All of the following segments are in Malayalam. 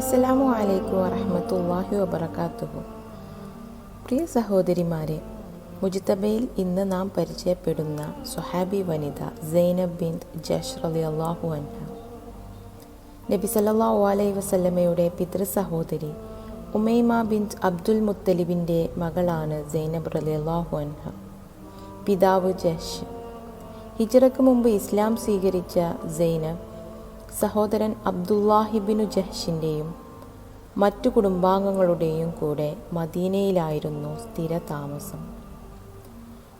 അസ്സലാമു അലൈക്കും വറഹമത്തല്ലാഹി വബർക്കാത്തുഹു പ്രിയ സഹോദരിമാരെ മുജിത്തബയിൽ ഇന്ന് നാം പരിചയപ്പെടുന്ന സുഹാബി വനിത സൈനബ് ബിൻ ജഷ് അലി അള്ളാഹു അൻഹ. നബി സല്ലല്ലാഹു അലൈഹി വസല്ലമയുടെ പിതൃ സഹോദരി ഉമൈമ ബിൻ അബ്ദുൽ മുത്തലിബിന്റെ മകളാണ് സൈനബ് അലി അള്ളാഹു അൻഹ. പിതാവ് ജഷ്. ഹിജറക്ക് മുമ്പ് ഇസ്ലാം സ്വീകരിച്ച സൈനബ് സഹോദരൻ അബ്ദുല്ലാഹിബിനു ജഹ്ഷിന്റെയും മറ്റു കുടുംബാംഗങ്ങളുടെയും കൂടെ മദീനയിലായിരുന്നു സ്ഥിര താമസം.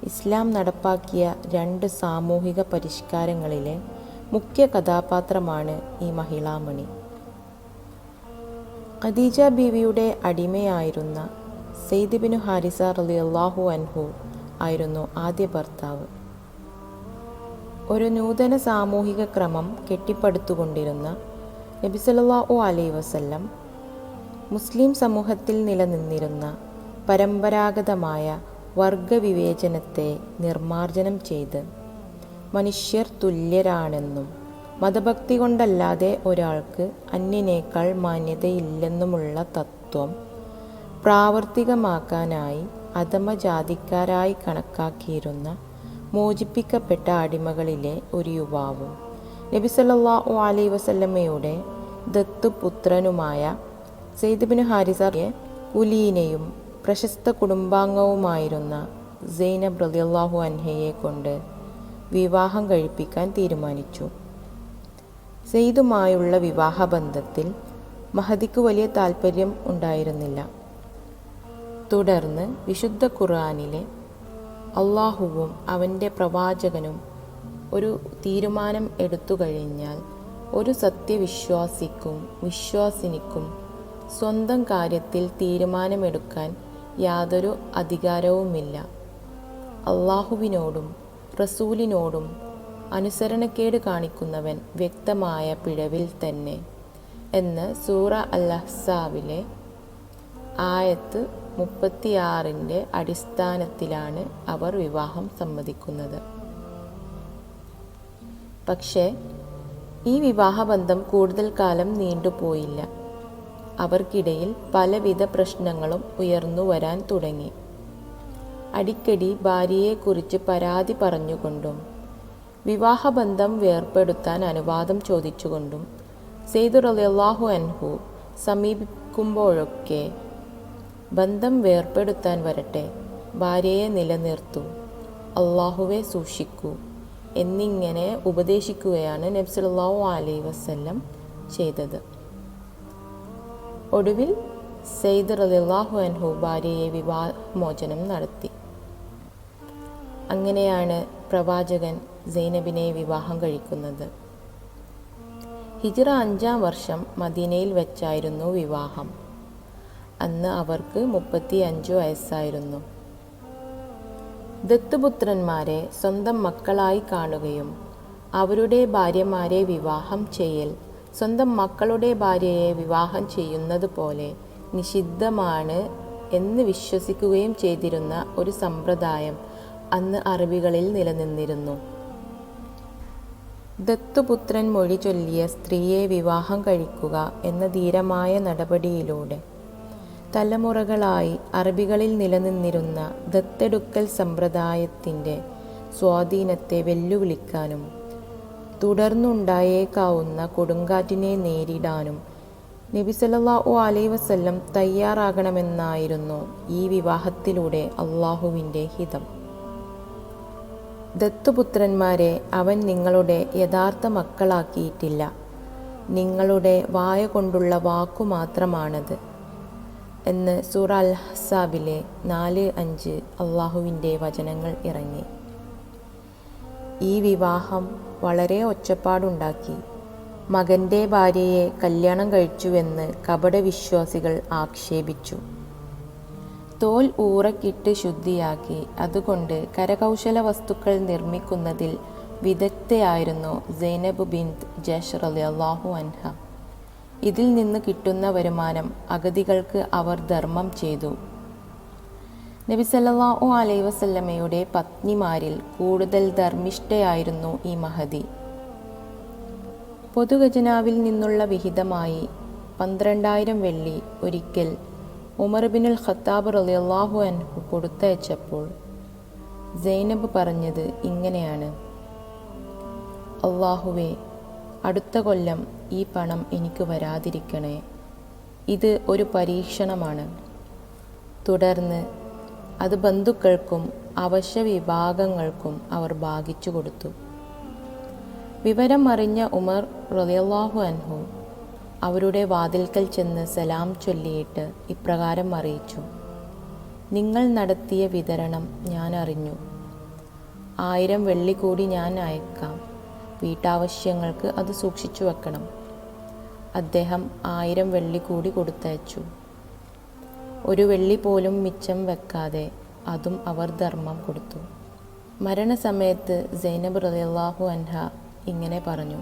ഇസ്ലാം നടപ്പാക്കിയ രണ്ട് സാമൂഹിക പരിഷ്കാരങ്ങളിലെ മുഖ്യ കഥാപാത്രമാണ് ഈ മഹിളാമണി. ഖദീജ ബീവിയുടെ അടിമയായിരുന്ന സെയ്ദ് ബിനു ഹാരിസ റളിയല്ലാഹു അൻഹു ആയിരുന്നു ആദ്യ ഭർത്താവ്. ഒരു നൂതന സാമൂഹിക ക്രമം കെട്ടിപ്പടുത്തുകൊണ്ടിരുന്ന നബി സല്ലല്ലാഹു അലൈഹി വസല്ലം മുസ്ലിം സമൂഹത്തിൽ നിലനിന്നിരുന്ന പരമ്പരാഗതമായ വർഗവിവേചനത്തെ നിർമാർജനം ചെയ്ത് മനുഷ്യർ തുല്യരാണെന്നും മതഭക്തി കൊണ്ടല്ലാതെ ഒരാൾക്ക് അന്യനേക്കാൾ മാന്യതയില്ലെന്നുമുള്ള തത്വം പ്രാവർത്തികമാക്കാനായി അധമജാതിക്കാരായി കണക്കാക്കിയിരുന്ന മോചിപ്പിക്കപ്പെട്ട അടിമകളിലെ ഒരു യുവാവും. നബിസല്ലാഹു അലൈ വസല്ലമ്മയുടെ ദത്തുപുത്രനുമായ സെയ്ദ്ബിൻ ഹാരിസറിയെ കുലീനയും പ്രശസ്ത കുടുംബാംഗവുമായിരുന്ന സൈനബ് റളിയല്ലാഹു അൻഹയെ കൊണ്ട് വിവാഹം കഴിപ്പിക്കാൻ തീരുമാനിച്ചു. സെയ്ദുമായുള്ള വിവാഹബന്ധത്തിൽ മഹദിക്ക് വലിയ താല്പര്യം ഉണ്ടായിരുന്നില്ല. തുടർന്ന് വിശുദ്ധ ഖുർആനിലെ അള്ളാഹുവും അവന്റെ പ്രവാചകനും ഒരു തീരുമാനം എടുത്തു കഴിഞ്ഞാൽ ഒരു സത്യവിശ്വാസിക്കും വിശ്വാസിനിക്കും സ്വന്തം കാര്യത്തിൽ തീരുമാനമെടുക്കാൻ യാതൊരു അധികാരവുമില്ല. അള്ളാഹുവിനോടും റസൂലിനോടും അനുസരണക്കേട് കാണിക്കുന്നവൻ വ്യക്തമായ പിഴവിൽ തന്നെ. എന്ന് സൂറ അൽ അഹ്സാവിലെ ആയത്ത് മുപ്പത്തിയാറിന്റെ അടിസ്ഥാനത്തിലാണ് അവർ വിവാഹം സമ്മതിക്കുന്നത്. പക്ഷേ ഈ വിവാഹബന്ധം കൂടുതൽ കാലം നീണ്ടുപോയില്ല അവർക്കിടയിൽ പലവിധ പ്രശ്നങ്ങളും ഉയർന്നു വരാൻ തുടങ്ങി. അടിക്കടി ഭാര്യയെക്കുറിച്ച് പരാതി പറഞ്ഞുകൊണ്ടും വിവാഹബന്ധം വേർപ്പെടുത്താൻ അനുവാദം ചോദിച്ചുകൊണ്ടും സെയ്ദുറലാഹു അൻഹു സമീപിക്കുമ്പോഴൊക്കെ ബന്ധം വേർപ്പെടുത്താൻ വരട്ടെ. ഭാര്യയെ നിലനിർത്തൂ. അള്ളാഹുവെ സൂക്ഷിക്കൂ. എന്നിങ്ങനെ ഉപദേശിക്കുകയാണ് നബ്സലാഹു അലൈ വസല്ലം ചെയ്തത്. ഒടുവിൽ സെയ്ദ് റലിള്ളാഹു അൻഹു ഭാര്യയെ വിവാഹമോചനം നടത്തി. അങ്ങനെയാണ് പ്രവാചകൻ സൈനബിനെ വിവാഹം കഴിക്കുന്നത്. ഹിജ്റ അഞ്ചാം വർഷം മദീനയിൽ വെച്ചായിരുന്നു വിവാഹം. അന്ന് അവർക്ക് മുപ്പത്തി അഞ്ച് വയസ്സായിരുന്നു. ദത്തുപുത്രന്മാരെ സ്വന്തം മക്കളായി കാണുകയും അവരുടെ ഭാര്യമാരെ വിവാഹം ചെയ്യൽ സ്വന്തം മക്കളുടെ ഭാര്യയെ വിവാഹം ചെയ്യുന്നത് പോലെ നിഷിദ്ധമാണ് എന്ന് വിശ്വസിക്കുകയും ചെയ്തിരുന്ന ഒരു സമ്പ്രദായം അന്ന് അറബികളിൽ നിലനിന്നിരുന്നു. ദത്തുപുത്രൻ മൊഴി ചൊല്ലിയ സ്ത്രീയെ വിവാഹം കഴിക്കുക എന്ന ധീരമായ നടപടിയിലൂടെ തലമുറകളായി അറബികളിൽ നിലനിന്നിരുന്ന ദത്തെടുക്കൽ സമ്പ്രദായത്തിന്റെ സ്വാധീനത്തെ വെല്ലുവിളിക്കാനും തുടർന്നുണ്ടായേക്കാവുന്ന കൊടുങ്കാറ്റിനെ നേരിടാനും നബി അലൈ വസല്ലം തയ്യാറാകണമെന്നായിരുന്നു ഈ വിവാഹത്തിലൂടെ അള്ളാഹുവിന്റെ ഹിതം. ദത്തുപുത്രന്മാരെ അവൻ നിങ്ങളുടെ യഥാർത്ഥ മക്കളാക്കിയിട്ടില്ല. നിങ്ങളുടെ വായ കൊണ്ടുള്ള വാക്കു മാത്രമാണത്. എന്ന് സൂറ അൽ ഹസാബിലെ നാല് അഞ്ച് അള്ളാഹുവിന്റെ വചനങ്ങൾ ഇറങ്ങി. ഈ വിവാഹം വളരെ ഒച്ചപ്പാടുണ്ടാക്കി. മകന്റെ ഭാര്യയെ കല്യാണം കഴിച്ചുവെന്ന് കപടവിശ്വാസികൾ ആക്ഷേപിച്ചു. തോൽ ഊറക്കിട്ട് ശുദ്ധിയാക്കി. അതുകൊണ്ട് കരകൗശല വസ്തുക്കൾ നിർമ്മിക്കുന്നതിൽ വിദഗ്ധയായിരുന്നു സൈനബ് ബിന്ദ് ജഷ് അള്ളാഹു അൻഹ. ഇതിൽ നിന്ന് കിട്ടുന്ന വരുമാനം അഗതികൾക്ക് അവർ ധർമ്മം ചെയ്തു. നബിസല്ലാഹു അലൈ വസല്ലമ്മയുടെ പത്നിമാരിൽ കൂടുതൽ ധർമ്മിഷ്ഠയായിരുന്നു ഈ മഹതി പൊതുഖജനാവിൽ നിന്നുള്ള വിഹിതമായി പന്ത്രണ്ടായിരം വെള്ളി ഒരിക്കൽ ഉമർ ബിനുൽ ഖത്താബ് റളിയല്ലാഹു അൻഹു കൊടുത്തയച്ചപ്പോൾ സൈനബ് പറഞ്ഞത് ഇങ്ങനെയാണ്. അള്ളാഹുവേ അടുത്ത കൊല്ലം ഈ പണം എനിക്ക് വരാതിരിക്കണേ. ഇത് ഒരു പരീക്ഷണമാണ്. തുടർന്ന് അത് ബന്ധുക്കൾക്കും അവശ്യ വിഭാഗങ്ങൾക്കും അവർ ഭാഗിച്ചു കൊടുത്തു. വിവരം അറിഞ്ഞ ഉമർ റളിയല്ലാഹു അൻഹു അവരുടെ വാതിൽക്കൽ ചെന്ന് സലാം ചൊല്ലിയിട്ട് ഇപ്രകാരം അറിയിച്ചു. നിങ്ങൾ നടത്തിയ വിതരണം ഞാൻ അറിഞ്ഞു. ആയിരം വെള്ളി കൂടി ഞാൻ അയക്കാം. വീട്ടാവശ്യങ്ങൾക്ക് അത് സൂക്ഷിച്ചു വെക്കണം. അദ്ദേഹം ആയിരം വെള്ളി കൂടി കൊടുത്തയച്ചു. ഒരു വെള്ളി പോലും മിച്ചം വെക്കാതെ അതും അവർ ധർമ്മം കൊടുത്തു. മരണസമയത്ത് സൈനബ് റളിയല്ലാഹു അൻഹ ഇങ്ങനെ പറഞ്ഞു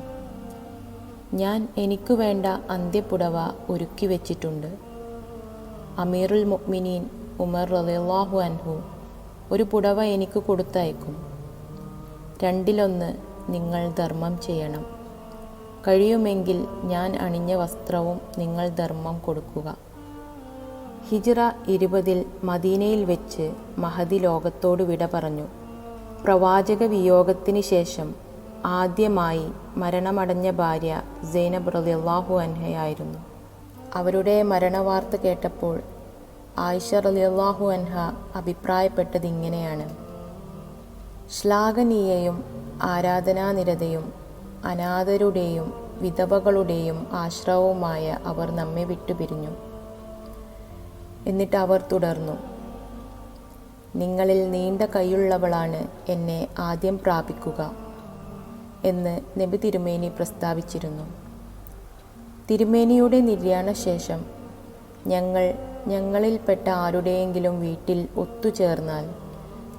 ഞാൻ എനിക്കു വേണ്ട അന്ത്യപ്പുടവ ഒരുക്കി വെച്ചിട്ടുണ്ട്. അമീറുൽ മുഅ്മിനീൻ ഉമർ റളിയല്ലാഹു അൻഹു ഒരു പുടവ എനിക്ക് കൊടുത്തയക്കും. രണ്ടിലൊന്ന് നിങ്ങൾ ധർമ്മം ചെയ്യണം. കഴിയുമെങ്കിൽ ഞാൻ അണിഞ്ഞ വസ്ത്രവും നിങ്ങൾ ധർമ്മം കൊടുക്കുക. ഹിജിറ ഇരുപതിൽ മദീനയിൽ വെച്ച് മഹതി ലോകത്തോട് വിട പറഞ്ഞു. പ്രവാചക വിയോഗത്തിന് ശേഷം ആദ്യമായി മരണമടഞ്ഞ ഭാര്യ സൈനബ് റളിയല്ലാഹു അൻഹയായിരുന്നു. അവരുടെ മരണവാർത്ത കേട്ടപ്പോൾ ആയിഷ റളിയല്ലാഹു അൻഹ അഭിപ്രായപ്പെട്ടത് ഇങ്ങനെയാണ്. ശ്ലാഘനീയയും ആരാധനാനിരതയും അനാഥരുടെയും വിധവകളുടെയും ആശ്രവവുമായ അവർ നമ്മെ വിട്ടുപിരിഞ്ഞു. എന്നിട്ട് അവർ തുടർന്നു. നിങ്ങളിൽ നീണ്ട കൈയുള്ളവളാണ് എന്നെ ആദ്യം പ്രാപിക്കുക എന്ന് നബി തിരുമേനി പ്രസ്താവിച്ചിരുന്നു. തിരുമേനിയുടെ നിര്യാണ ശേഷം ഞങ്ങൾ ഞങ്ങളിൽപ്പെട്ട ആരുടെയെങ്കിലും വീട്ടിൽ ഒത്തുചേർന്നാൽ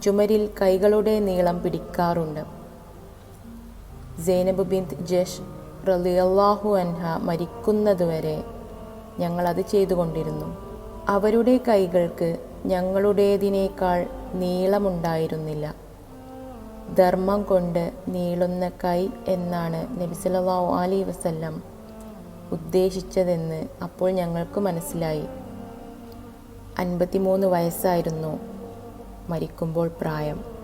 ചുമരിൽ കൈകളുടെ നീളം പിടിക്കാറുണ്ട്. സൈനബ് ബിന്ത് ജഷ് റലിയല്ലാഹു അൻഹ മരിക്കുന്നതുവരെ ഞങ്ങളത് ചെയ്തുകൊണ്ടിരുന്നു. അവരുടെ കൈകൾക്ക് ഞങ്ങളുടേതിനേക്കാൾ നീളമുണ്ടായിരുന്നില്ല. ധർമ്മം കൊണ്ട് നീളുന്ന കൈ എന്നാണ് നബി അലി വസല്ലം ഉദ്ദേശിച്ചതെന്ന് അപ്പോൾ ഞങ്ങൾക്ക് മനസ്സിലായി. അൻപത്തിമൂന്ന് വയസ്സായിരുന്നു മരിക്കുമ്പോൾ പ്രായം.